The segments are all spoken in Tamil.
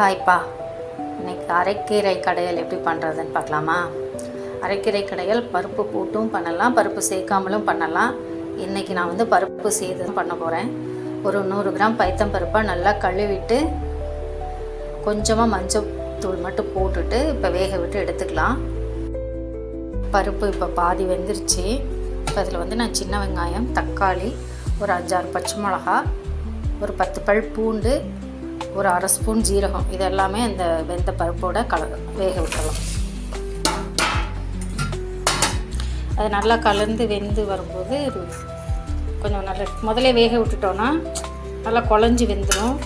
ஹாய்ப்பா இன்னைக்கு அரைக்கீரை கடையல் எப்படி பண்ணுறதுன்னு பார்க்கலாமா? அரைக்கீரை கடையல் பருப்பு போட்டும் பண்ணலாம் பருப்பு சேர்க்காமலும் பண்ணலாம். இன்றைக்கி நான் வந்து பருப்பு சேர்த்து பண்ண போகிறேன் ஒரு நூறு கிராம் பைத்தம்பருப்பை நல்லா கழுவிட்டு கொஞ்சமாக மஞ்சள் தூள் மட்டும் போட்டுட்டு இப்போ வேக விட்டு எடுத்துக்கலாம். பருப்பு இப்போ பாதி வெந்துருச்சு. இப்போ அதில் வந்து நான் சின்ன வெங்காயம் தக்காளி ஒரு அஞ்சாறு பச்சை மிளகா ஒரு பத்து பல் பூண்டு ஒரு அரை ஸ்பூன் ஜீரகம் இது எல்லாமே அந்த வெந்த பருப்போட கல வேக விட்டுறலாம். அது நல்லா கலந்து வெந்து வரும்போது கொஞ்சம் நல்லா முதல்ல வேக விட்டுட்டோன்னா நல்லா குழஞ்சி வெந்துடும்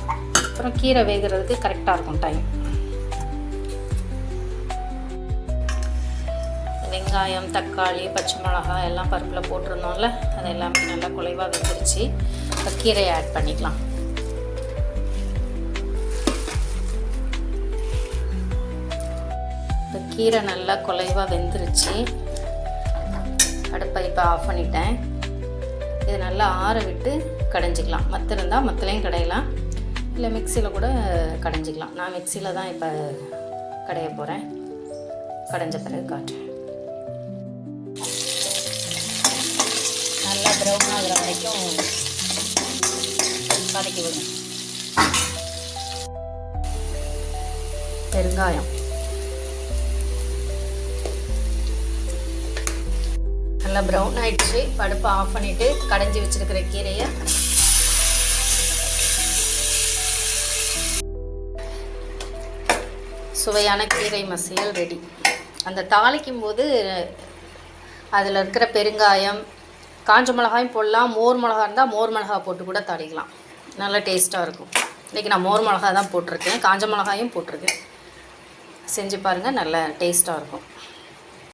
அப்புறம் கீரை வேகிறதுக்கு கரெக்டாக இருக்கும் டைம் வெங்காயம் தக்காளி பச்சை மிளகாய் எல்லாம் பருப்பில் போட்டிருந்தோம்ல அது எல்லாமே நல்லா குலைவாக வெந்துருச்சு. இப்போ கீரையை ஆட் பண்ணிக்கலாம். கீரை நல்லா குலைவாக வெந்துருச்சு. அடுப்பை இப்போ ஆஃப் பண்ணிட்டேன். இது நல்லா ஆற விட்டு கடைஞ்சிக்கலாம். மற்ற இருந்தால் மற்றலையும் கடையலாம். இல்லை மிக்சியில் கூட கடைஞ்சிக்கலாம். நான் மிக்சியில் தான் இப்போ கடைய போகிறேன் கடைஞ்ச பிறகு காட்டுறேன். நல்லா ப்ரௌன் ஆகிற வரைக்கும் வதக்கி விடுங்க பெருங்காயம். நல்லா ப்ரௌன் ஆயிடுச்சு. படுப்பை ஆஃப் பண்ணிவிட்டு கடைஞ்சி வச்சிருக்கிற கீரையை. சுவையான கீரை மசியல் ரெடி அந்த தாளிக்கும் போது அதில் இருக்கிற பெருங்காயம் காஞ்ச மிளகாயும் போடலாம். மோர் மிளகா இருந்தால் மோர் மிளகா போட்டு கூட தாளிக்கலாம். நல்லா டேஸ்ட்டாக இருக்கும். இன்றைக்கி நான் மோர் மிளகா தான் போட்டிருக்கேன். காஞ்ச மிளகாயும் போட்டிருக்கேன். செஞ்சு பாருங்கள் நல்லா டேஸ்ட்டாக இருக்கும்.